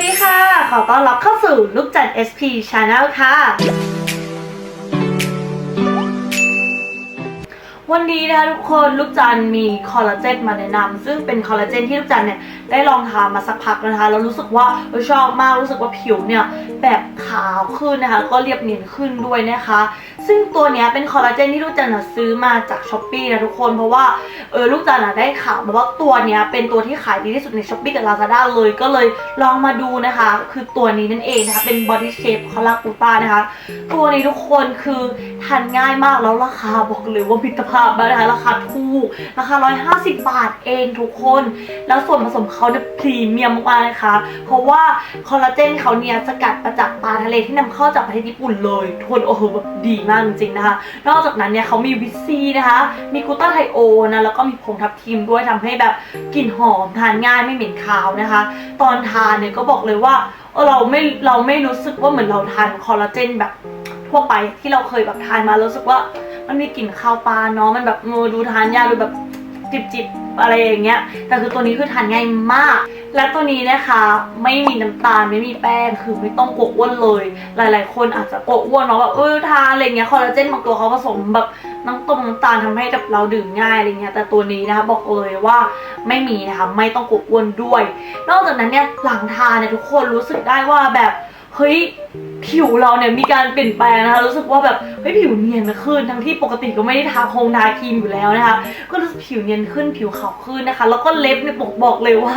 วัสดีค่ะ ขอต้อนรับเข้าสู่ลูกจัน SP Channel ค่ะ วันนี้นะคะทุกคนลูกจันมีคอลลาเจนมาแนะนำซึ่งเป็นคอลลาเจนที่ลูกจันเนี่ยได้ลองทามาสักพักนะคะแล้วรู้สึกว่าเออชอบมากรู้สึกว่าผิวเนี่ยแบบขาวขึ้นนะคะ ก็เรียบเนียนขึ้นด้วยนะคะ ซึ่งตัวเนี้ยเป็นคอลลาเจนที่ลูกจันน่ะซื้อมาจากช้อปปีนะทุกคนเพราะว่าเออลูกจันน่ะได้ข่าวมาว่าตัวเนี้ยเป็นตัวที่ขายดีที่สุดในช้อปปีกับลาซาด้าเลยก็เลยลองมาดูนะคะ คือตัวนี้นั่นเองนะคะเป็น Body Shape คอลลากูต้านะคะ ตัวนี้ทุกคนคือทานง่ายมากแล้วราคาบอกเลยว่ามิตรภาพนะคะราคาถูกราคา 150 บาทเองทุกคน แล้วส่วนผสมเขาเนี่ยพรีเมียมมากๆนะคะ เพราะว่าคอลลาเจนเขาเนี่ยสกัดมาจากปลาทะเลที่นำเข้าจากประเทศญี่ปุ่นเลยทุกคนโอ้โหแบบดีมากจริงๆนะคะ นอกจากนั้นเนี่ยเขามีวิตซีนะคะ มีกูตาไทโอนะแล้วก็มีผงทับทิมด้วยทำให้แบบกลิ่นหอมทานง่ายไม่เหม็นคาวนะคะ ตอนทานเนี่ยก็บอกเลยว่าเออเราไม่เราไม่รู้สึกว่าเหมือนเราทานคอลลาเจนแบบ ทั่วไปที่เราเคยแบบทานมาแล้วรู้สึกว่า มันมีกลิ่นคาวปลาเนาะมันแบบเออดูทานยากดูแบบจิบๆอะไรอย่างเงี้ย แต่คือตัวนี้คือทานง่ายมาก และตัวนี้นะคะไม่มีน้ำตาลไม่มีแป้งคือไม่ต้องกลัวอ้วนเลย หลาย ๆ คนอาจจะกลัวอ้วนเนาะแบบเออทานอะไรเงี้ยคอลลาเจนบางตัวเขาผสมแบบน้ำต้มน้ำตาลทำให้แบบเราดื่มง่ายอะไรเงี้ยแต่ตัวนี้นะคะบอกเลยว่าไม่มีนะคะไม่ต้องกลัวอ้วนด้วย นอกจากนั้นเนี่ยหลังทานเนี่ยทุกคนรู้สึกได้ว่าแบบเฮ้ย ผิวเราเนี่ยมีการเปลี่ยนแปลงนะคะรู้สึกว่าแบบเฮ้ยผิวเนียนขึ้น ทั้งที่ปกติก็ไม่ได้ทาโครงทาครีมอยู่แล้วนะคะก็รู้สึกผิวเนียนขึ้นผิวขาวขึ้นนะคะ แล้วก็เล็บเนี่ยบอกบอกเลยว่า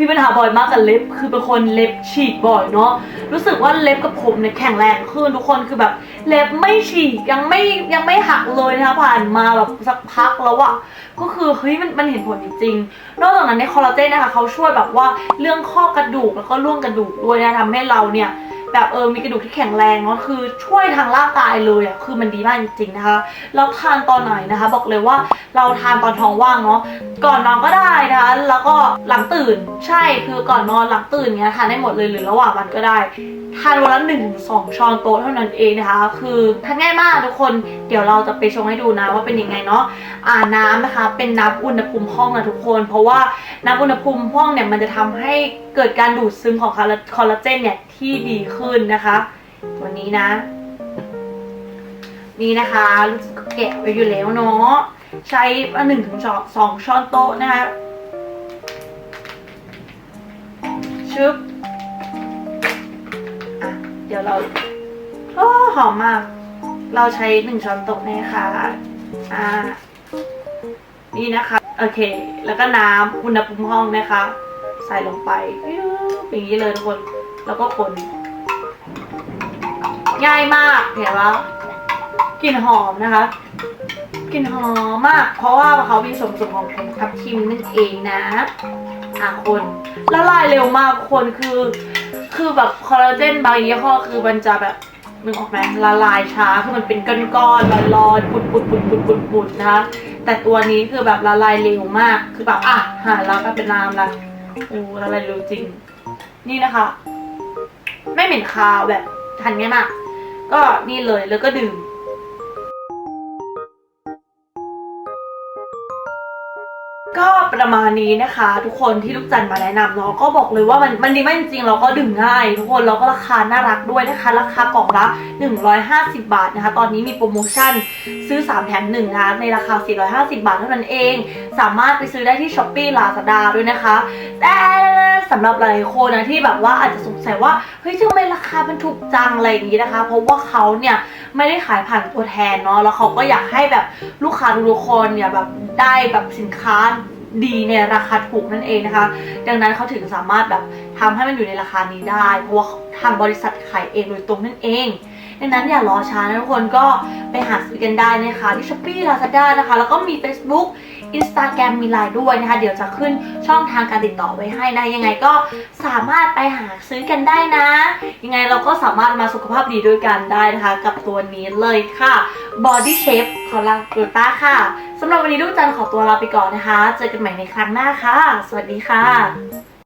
มีปัญหาบ่อยมากกับเล็บ คือเป็นคนเล็บฉีกบ่อยเนาะรู้สึกว่าเล็บกับผมเนี่ยแข็งแรงขึ้นทุกคนคือแบบเล็บไม่ฉีกยังไม่ยังไม่หักเลยนะคะผ่านมาแบบสักพักแล้วอะก็คือเฮ้ยมันมันเห็นผลจริงๆนอกจากนั้นในคอลลาเจนนะคะเขาช่วยแบบว่าเรื่องข้อกระดูกแล้วก็ร่วงกระดูกด้วยนะทำให้เราเนี่ย แบบเออมีกระดูกที่แข็งแรงเนาะคือช่วยทางร่างกายเลยอะคือมันดีมากจริงๆนะคะแล้วทานตอนไหนนะคะ บอกเลยว่าเราทานตอนท้องว่างเนาะก่อนนอนก็ได้นะคะแล้วก็หลังตื่นใช่คือก่อนนอนหลังตื่นเงี้ยทานได้หมดเลยหรือระหว่างวันก็ได้ ทานวันละหนึ่งถึงสองช้อนโต๊ะเท่านั้นเองนะคะ คือทานง่ายมากทุกคนเดี๋ยวเราจะไปชงให้ดูนะว่าเป็นยังไงเนาะอ่าน้ำนะคะ เป็นน้ำอุณหภูมิห้องนะทุกคน เพราะว่าน้ำอุณหภูมิห้องเนี่ยมันจะทำให้เกิดการดูดซึมของคอลลาคอลลาเจนเนี่ย ที่ดีขึ้นนะคะตัวนี้นะ นี่นะคะรู้สึกแกะไว้อยู่แล้วเนาะใช้หนึ่งถึงสองช้อนโต๊ะนะคะชึบเดี๋ยวเราโอ้หอมมาก เราใช้หนึ่งช้อนโต๊ะนะคะอ่านี่นะคะ โอเค แล้วก็น้ำอุณหภูมิห้องนะคะ ใส่ลงไปอย่างนี้เลยทุกคน แล้วก็คนง่ายมากเห็นปะกลิ่นหอมนะคะกลิ่นหอมมาก เพราะว่าเขามีส่วนผสมของผงทับทิมนั่นเองนะอะคนละลายเร็วมากคนคือ คือแบบคอลลาเจนบางยี่ห้อคือมันจะแบบนึกออกไหมละลายช้าคือมันเป็นก้อนๆลอยๆปุดปุดปุดปุดปุดปุดนะคะแต่ตัวนี้คือแบบละลายเร็วมากคือแบบอะหาแล้วก็เป็นน้ำละโอ้ละลายเร็วจริง นี่นะคะ ไม่เหม็นคาวแบบทานง่ายมาก ก็นี่เลยแล้วก็ดื่ม ก็ประมาณนี้นะคะ ทุกคนที่ลูกจันมาแนะนำเนาะก็บอกเลยว่ามันมันดีมากจริงๆเราก็ดื่มง่าย ทุกคนแล้วก็ราคาน่ารักด้วยนะคะ ราคากล่องละ 150 บาทนะคะ ตอนนี้มีโปรโมชั่นซื้อ 3 แถม1นะคะในราคา 450 บาทเท่านั้นเอง สามารถไปซื้อได้ที่ s h อ p e e Lazada ด้วยนะคะแต่สำหรับหลายคนนะที่แบบว่าอาจจะสงสัยว่าเฮ้ยทำไมราคามันถูกจังอะไรอย่างนี้นะคะ เพราะว่าเขาเนี่ยไม่ได้ขายผ่านตัวแทนเนาะแล้วเขาก็อยากให้แบบลูกค้าทุกคนเนี่ยแบบได้แบบสินค้า ดีในราคาถูกนั่นเองนะคะ ดังนั้นเขาถึงสามารถแบบทำให้มันอยู่ในราคานี้ได้ เพราะว่าทางบริษัทขายเองโดยตรงนั่นเองดังนั้นอย่ารอช้านะทุกคนก็ไปหาซื้อกันได้นะคะที่ช้อปปี้ลาซาด้านะคะ แล้วก็มี Facebook Instagram มีไลน์ด้วยนะคะ เดี๋ยวจะขึ้นช่องทางการติดต่อไว้ให้นะยังไงก็สามารถไปหาซื้อกันได้นะ ยังไงเราก็สามารถมาสุขภาพดีด้วยกันได้นะคะ กับตัวนี้เลยค่ะ Body Shape ของลาโกต้าค่ะสำหรับวันนี้ลูกจันขอตัวลาไปก่อนนะคะ เจอกันใหม่ในครั้งหน้าค่ะ สวัสดีค่ะ